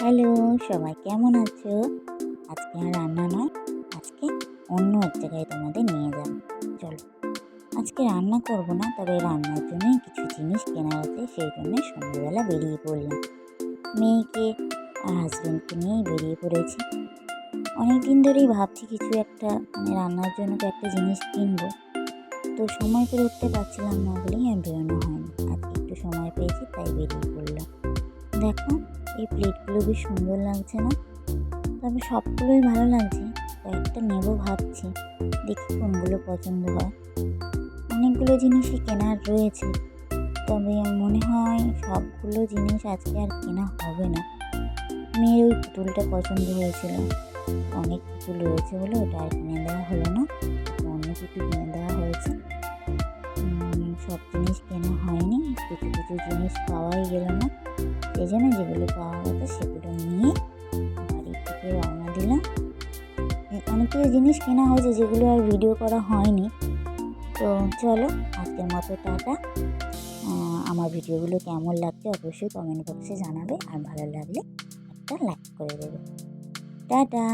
Hello, সবাই কেমন আছো? আজকে আর রান্না নয়, আজকে অন্য এক জায়গায় তোমাদের নিয়ে যাব। চলো। আজকে রান্না করব না, তবে রান্নার জন্য কিছু জিনিস কেনার আছে, সেই জন্য সন্ধ্যেবেলা বেরিয়ে পড়লাম। মেয়েকে আর হাজব্যান্ডকে নিয়েই বেরিয়ে পড়েছি। অনেক দিন ধরেই ভাবছি কিছু একটা মানে রান্নার জন্য তো একটা জিনিস কিনবো। তো সময় করে উঠতে পারছিলাম না বলেই আর বেরোনো হয়নি। আজকে একটু সময় পেয়েছি, তাই বেরিয়ে পড়লাম। দেখো এই প্লেটগুলো বেশ সুন্দর লাগছে না? তবে সবগুলোই ভালো লাগছে। কয়েকটা নেব ভাবছি। দেখি কোনগুলো পছন্দ হয়। অনেকগুলো জিনিসই কেনার রয়েছে। তবে মনে হয় সবগুলো জিনিস আজকে আর কেনা হবে না। মেয়ের ওই পুতুলটা পছন্দ হয়েছিল। অনেক পুতুল রয়েছে বলে ওটা আর কিনে দেওয়া হলো না। অন্য কিছু কিনে দেওয়া হয়েছে। সব জিনিস কেনা হয়নি। কিছু কিছু জিনিস পাওয়াই গেল না। সেই জন্য যেগুলো পাওয়া গেছে সেগুলো নিয়ে বাড়ি থেকে রওনা দিলাম। অনেকগুলো জিনিস কেনা হয়েছে যেগুলো আর ভিডিও করা হয়নি। তো চলো, আজকের মতো টাটা। আমার ভিডিওগুলো কেমন লাগছে অবশ্যই কমেন্ট বক্সে জানাবে আর ভালো লাগলে একটা লাইক করে দেবে। টাটা!